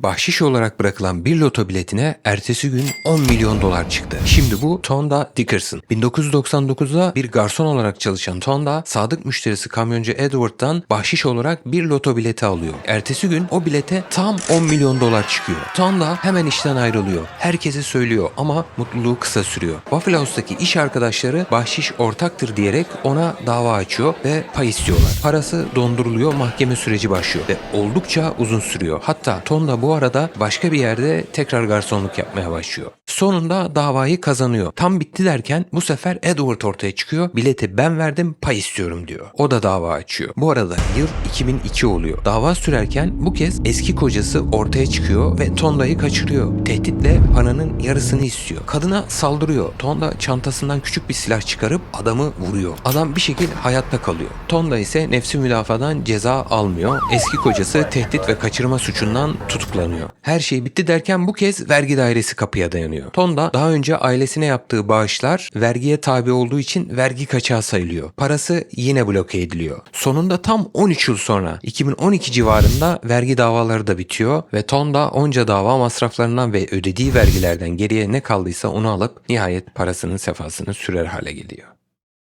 Bahşiş olarak bırakılan bir loto biletine ertesi gün 10 milyon dolar çıktı. Şimdi bu Tonda Dickerson. 1999'da bir garson olarak çalışan Tonda, sadık müşterisi kamyoncu Edward'dan bahşiş olarak bir loto bileti alıyor. Ertesi gün o bilete tam 10 milyon dolar çıkıyor. Tonda hemen işten ayrılıyor. Herkese söylüyor ama mutluluğu kısa sürüyor. Buffalo House'daki iş arkadaşları bahşiş ortaktır diyerek ona dava açıyor ve pay istiyorlar. Parası donduruluyor, mahkeme süreci başlıyor ve oldukça uzun sürüyor. Hatta Tonda bu arada başka bir yerde tekrar garsonluk yapmaya başlıyor. Sonunda davayı kazanıyor. Tam bitti derken bu sefer Edward ortaya çıkıyor. Bileti ben verdim pay istiyorum diyor. O da dava açıyor. Bu arada yıl 2002 oluyor. Dava sürerken bu kez eski kocası ortaya çıkıyor ve Tonda'yı kaçırıyor. Tehditle paranın yarısını istiyor. Kadına saldırıyor. Tonda çantasından küçük bir silah çıkarıp adamı vuruyor. Adam bir şekilde hayatta kalıyor. Tonda ise nefsi müdafadan ceza almıyor. Eski kocası tehdit ve kaçırma suçundan tutuklanıyor. Her şey bitti derken bu kez vergi dairesi kapıya dayanıyor. Tonda daha önce ailesine yaptığı bağışlar vergiye tabi olduğu için vergi kaçağı sayılıyor. Parası yine bloke ediliyor. Sonunda tam 13 yıl sonra 2012 civarında vergi davaları da bitiyor ve Tonda onca dava masraflarından ve ödediği vergilerden geriye ne kaldıysa onu alıp nihayet parasının sefasını sürer hale geliyor.